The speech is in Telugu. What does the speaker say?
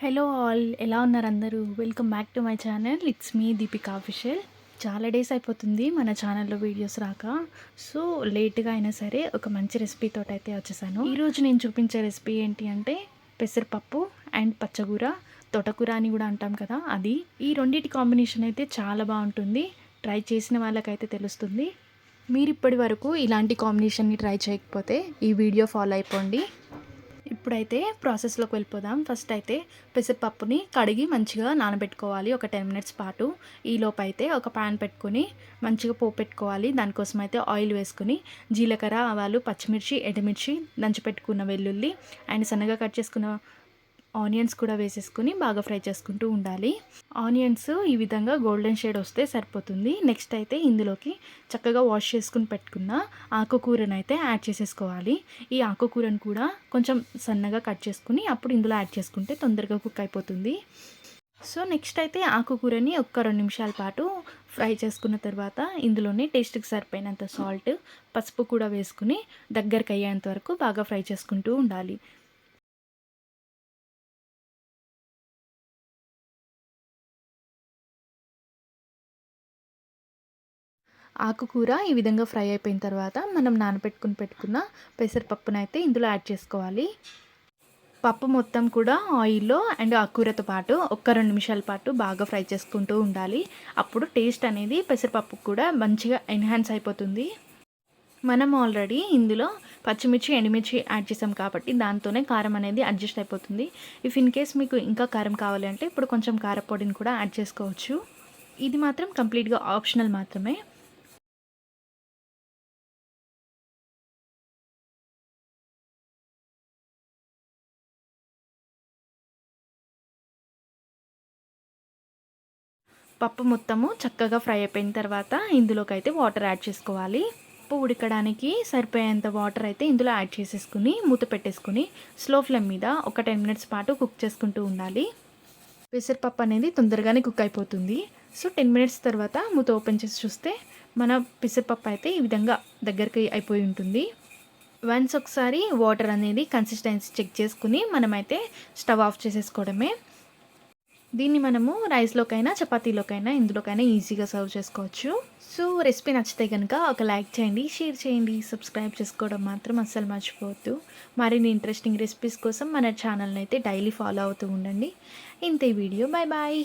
హలో ఆల్ ఎలా ఉన్నారు అందరూ? Welcome back to my channel. It's me Deepika official. చాలా డేస్ అయిపోతుంది మన ఛానల్లో వీడియోస్ రాక. సో లేట్గా అయినా సరే ఒక మంచి రెసిపీతో అయితే వచ్చేసాను. ఈరోజు నేను చూపించే రెసిపీ ఏంటి అంటే పెసరపప్పు అండ్ పచ్చగూర. తోటకూర అని కూడా అంటాం కదా అది. ఈ రెండింటి కాంబినేషన్ అయితే చాలా బాగుంటుంది. ట్రై చేసిన వాళ్ళకైతే తెలుస్తుంది. మీరు ఇప్పటి వరకు ఇలాంటి కాంబినేషన్ని ట్రై చేయకపోతే ఈ వీడియో ఫాలో అయిపోండి. ఇప్పుడైతే ప్రాసెస్లోకి వెళ్ళిపోదాం. ఫస్ట్ అయితే పెసరపప్పుని కడిగి మంచిగా నానబెట్టుకోవాలి. ఒక టెన్ మినిట్స్ పాటు. ఈలోపు అయితే ఒక ప్యాన్ పెట్టుకుని మంచిగా పోపు పెట్టుకోవాలి. దానికోసం అయితే ఆయిల్ వేసుకుని జీలకర్ర ఆవాలు పచ్చిమిర్చి ఎండుమిర్చి దంచి పెట్టుకున్న వెల్లుల్లి అండ్ సన్నగా కట్ చేసుకున్న ఆనియన్స్ కూడా వేసేసుకుని బాగా ఫ్రై చేసుకుంటూ ఉండాలి. ఆనియన్స్ ఈ విధంగా గోల్డెన్ షేడ్ వస్తే సరిపోతుంది. నెక్స్ట్ అయితే ఇందులోకి చక్కగా వాష్ చేసుకుని పెట్టుకున్న ఆకుకూరను అయితే యాడ్ చేసేసుకోవాలి. ఈ ఆకుకూరను కూడా కొంచెం సన్నగా కట్ చేసుకుని అప్పుడు ఇందులో యాడ్ చేసుకుంటే తొందరగా కుక్ అయిపోతుంది. సో నెక్స్ట్ అయితే ఆకుకూరని ఒక్క రెండు నిమిషాల పాటు ఫ్రై చేసుకున్న తర్వాత ఇందులోనే టేస్ట్కి సరిపోయినంత సాల్ట్ పసుపు కూడా వేసుకుని దగ్గరికి అయ్యేంత వరకు బాగా ఫ్రై చేసుకుంటూ ఉండాలి. ఆకుకూర ఈ విధంగా ఫ్రై అయిపోయిన తర్వాత మనం నానబెట్టుకుని పెట్టుకున్న పెసరపప్పునైతే ఇందులో యాడ్ చేసుకోవాలి. పప్పు మొత్తం కూడా ఆయిల్లో అండ్ ఆకుకూరతో పాటు ఒక్క రెండు నిమిషాల పాటు బాగా ఫ్రై చేసుకుంటూ ఉండాలి. అప్పుడు టేస్ట్ అనేది పెసరపప్పు కూడా మంచిగా ఎన్హాన్స్ అయిపోతుంది. మనం ఆల్రెడీ ఇందులో పచ్చిమిర్చి ఎండుమిర్చి యాడ్ చేసాం కాబట్టి దాంతోనే కారం అనేది అడ్జస్ట్ అయిపోతుంది. ఇఫ్ ఇన్ కేస్ మీకు ఇంకా కారం కావాలి అంటే ఇప్పుడు కొంచెం కారపొడిని కూడా యాడ్ చేసుకోవచ్చు. ఇది మాత్రం కంప్లీట్గా ఆప్షనల్ మాత్రమే. పప్పు మొత్తము చక్కగా ఫ్రై అయిపోయిన తర్వాత ఇందులోకి అయితే వాటర్ యాడ్ చేసుకోవాలి. పప్పు ఉడకడానికి సరిపోయేంత వాటర్ అయితే ఇందులో యాడ్ చేసేసుకుని మూత పెట్టేసుకుని స్లో ఫ్లేమ్ మీద ఒక టెన్ మినిట్స్ పాటు కుక్ చేసుకుంటూ ఉండాలి. పెసరపప్పు అనేది తొందరగానే కుక్ అయిపోతుంది. సో టెన్ మినిట్స్ తర్వాత మూత ఓపెన్ చేసి చూస్తే మన పెసరపప్పు అయితే ఈ విధంగా దగ్గరికి అయిపోయి ఉంటుంది. వన్స్ ఒకసారి వాటర్ అనేది కన్సిస్టెన్సీ చెక్ చేసుకుని మనమైతే స్టవ్ ఆఫ్ చేసేసుకోవడమే. దీన్ని మనము రైస్లోకైనా చపాతీలోకైనా ఇందులోకైనా ఈజీగా సర్వ్ చేసుకోవచ్చు. సో రెసిపీ నచ్చితే కనుక ఒక లైక్ చేయండి షేర్ చేయండి సబ్స్క్రైబ్ చేసుకోవడం మాత్రం అస్సలు మర్చిపోవద్దు. మరిన్ని ఇంట్రెస్టింగ్ రెసిపీస్ కోసం మన ఛానల్ని అయితే డైలీ ఫాలో అవుతూ ఉండండి. ఇంతే వీడియో బాయ్ బాయ్!